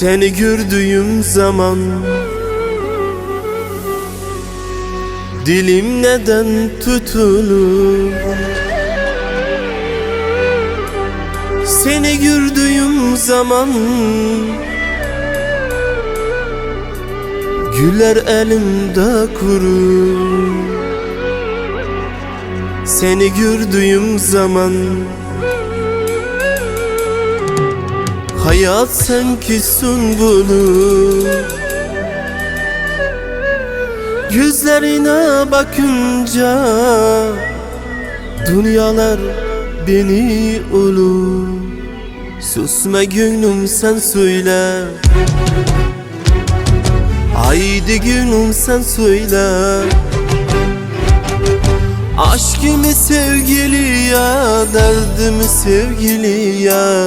Seni gördüğüm zaman Dilim neden tutulur? Seni gördüğüm zaman Güller elimde kurur. Seni gördüğüm zaman Hayat sanki sunbulu Gözlerine bakınca Dünyalar beni olur Susma gönlüm sen söyle. Haydi gönlüm sen söyle. Aşkımı sevgili ya Derdimi sevgili ya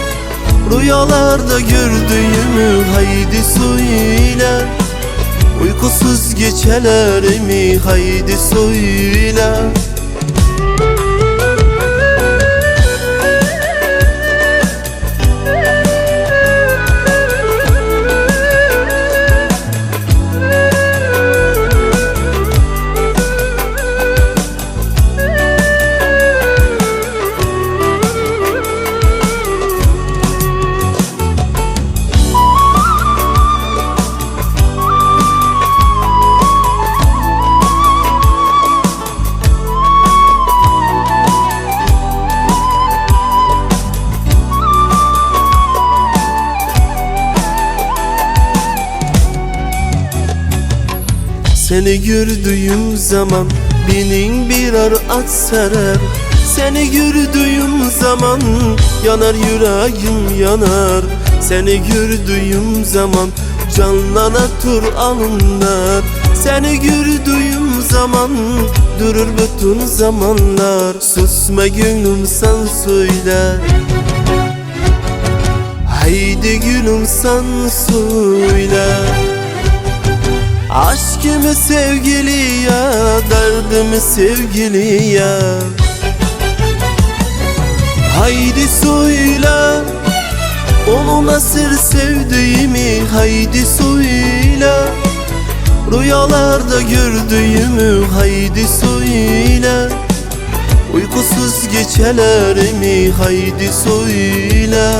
Rüyalarda gördüğümü Haydi söyle Uykusuz gecelerimi Haydi söyle Seni gördüğüm zaman Binin birer at sarar Seni gördüğüm zaman Yanar yüreğim yanar. Seni gördüğüm zaman Canlana tur alınlar. Seni gördüğüm zaman Durur bütün zamanlar. Susma gönlüm sen söyle. Haydi gülüm sen söyle Aşkımı sevgili ya Derdimi sevgili ya. Haydi söyle Onu nasıl sevdiğimi Haydi söyle. Rüyalarda gördüğümü Haydi söyle. Uykusuz gecelerimi Haydi söyle.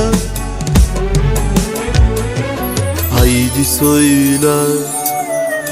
Haydi söyle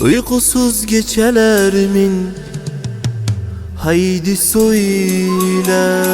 Uykusuz gecelerimin Haydi söyle